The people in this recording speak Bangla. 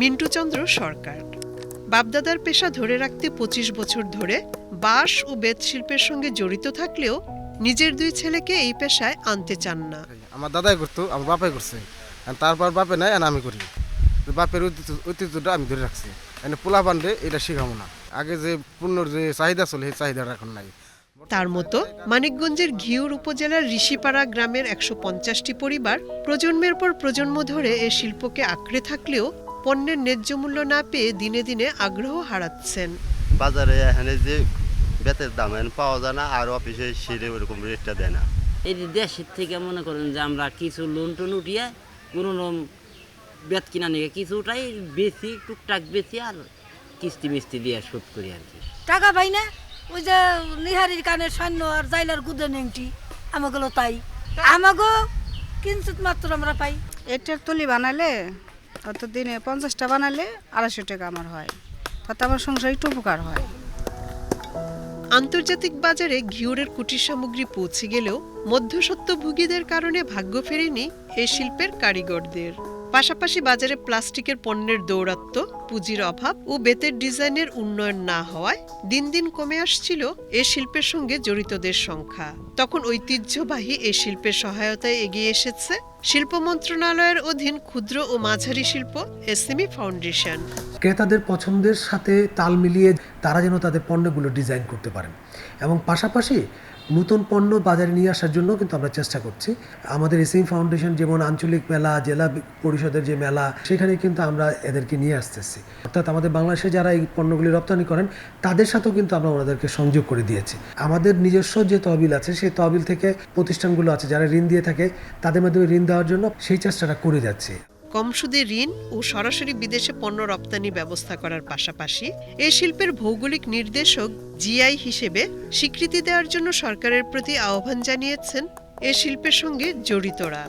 মিন্টুচন্দ্র সরকার। বাপদাদার পেশা ধরে রাখতে পঁচিশ বছর ধরে বাঁশ ও বেত শিল্পের সঙ্গে জড়িত থাকলেও নিজের দুই ছেলেকে এই পেশায় আনতে চান না। আমার দাদাই করতো আমার বাপাই করছে। তারপর বাপে নাই আর আমি করি। বাপের ঐতিহ্যটা আমি ধরে রাখছি। এনে পোলা পান্ডে এটা শেখাবো না। আগে যে পূর্ণর যে চাহিদা চলে সেই চাহিদাটা এখন নাই। তার মতো মানিকগঞ্জের ঘিউর উপজেলার ঋষিপাড়া গ্রামের একশো পঞ্চাশটি পরিবার প্রজন্মের পর প্রজন্ম ধরে এ শিল্পকে আঁকড়ে থাকলেও পণ্যের ন্যায্য মূল্য না পেয়ে দিনে দিনে আগ্রহ হারাচ্ছেন। বাজারে এখানে যে বেতের দাম এখন পাওয়া যায় না আর অফিসে সেরে ওরকম রেটটা দেয় না। এই যে দেশের থেকে মনে করেন যে আমরা কিছু লোন টোন উঠিয়ে কোনো রকম বেত কিনা নিয়ে কিছু উঠাই বেশি টুকটাক বেশি আর কিস্তি মিস্তি দিয়ে শোধ করি আর কি। টাকা পাই না? ওই যে নিহারির কানের সৈন্য আর জাইলার গুদে নেংটি আমাগুলো তাই। আমাগো কিঞ্চিত মাত্র আমরা পাই। এটার তুলি বানালে অত দিনে পঞ্চাশটা বানালে আড়াইশো টাকা আমার হয়। তাতে আমার সংসার একটু উপকার হয়। আন্তর্জাতিক বাজারে ঘিওরের কুটির সামগ্রী পৌঁছে গেলেও মধ্যসত্ত্বভোগীদের কারণে ভাগ্য ফেরেনি এ শিল্পের কারিগরদের। পাশাপাশি বাজারে প্লাস্টিকের পণ্যের দৌরাত্ম্য পুঁজির অভাব ও বেতের ডিজাইনের উন্নয়ন না হওয়ায় দিন দিন কমে আসছিল এ শিল্পের সঙ্গে জড়িতদের সংখ্যা। তখন ঐতিহ্যবাহী এ শিল্পের সহায়তায় এগিয়ে এসেছে শিল্প মন্ত্রণালয়ের অধীন ক্ষুদ্র ও মাঝারি শিল্প এসএমই ফাউন্ডেশন। ক্রেতাদের পছন্দের সাথে তাল মিলিয়ে তারা যেন তাদের পণ্যগুলো ডিজাইন করতে পারেন। এবং পাশাপাশি নতুন পণ্য বাজারে নিয়ে আসার জন্য কিন্তু আমরা চেষ্টা করছি। আমাদের এসএম ফাউন্ডেশন যেমন আঞ্চলিক মেলা, জেলা পরিষদের যে মেলা, সেখানে কিন্তু আমরা এদেরকে নিয়ে আসতেছি। অর্থাৎ আমাদের বাংলাদেশে যারা এই পণ্যগুলি রপ্তানি করেন, তাদের সাথেও কিন্তু আমরা ওনাদেরকে সংযোগ করে দিয়েছি। আমাদের নিজস্ব যে তহবিল আছে, সেই তহবিল থেকে প্রতিষ্ঠানগুলো আছে, যারা ঋণ দিয়ে থাকে, তাদের মাধ্যমে ঋণ দেওয়ার জন্য সেই চেষ্টাটা করে যাচ্ছে। কম সুদে ঋণ ও সরাসরি বিদেশে পণ্য রপ্তানি ব্যবস্থা করার পাশাপাশি এ শিল্পের ভৌগোলিক নির্দেশক জিআই হিসেবে স্বীকৃতি দেওয়ার জন্য সরকারের প্রতি আহ্বান জানিয়েছেন এ শিল্পের সঙ্গে জড়িতরা।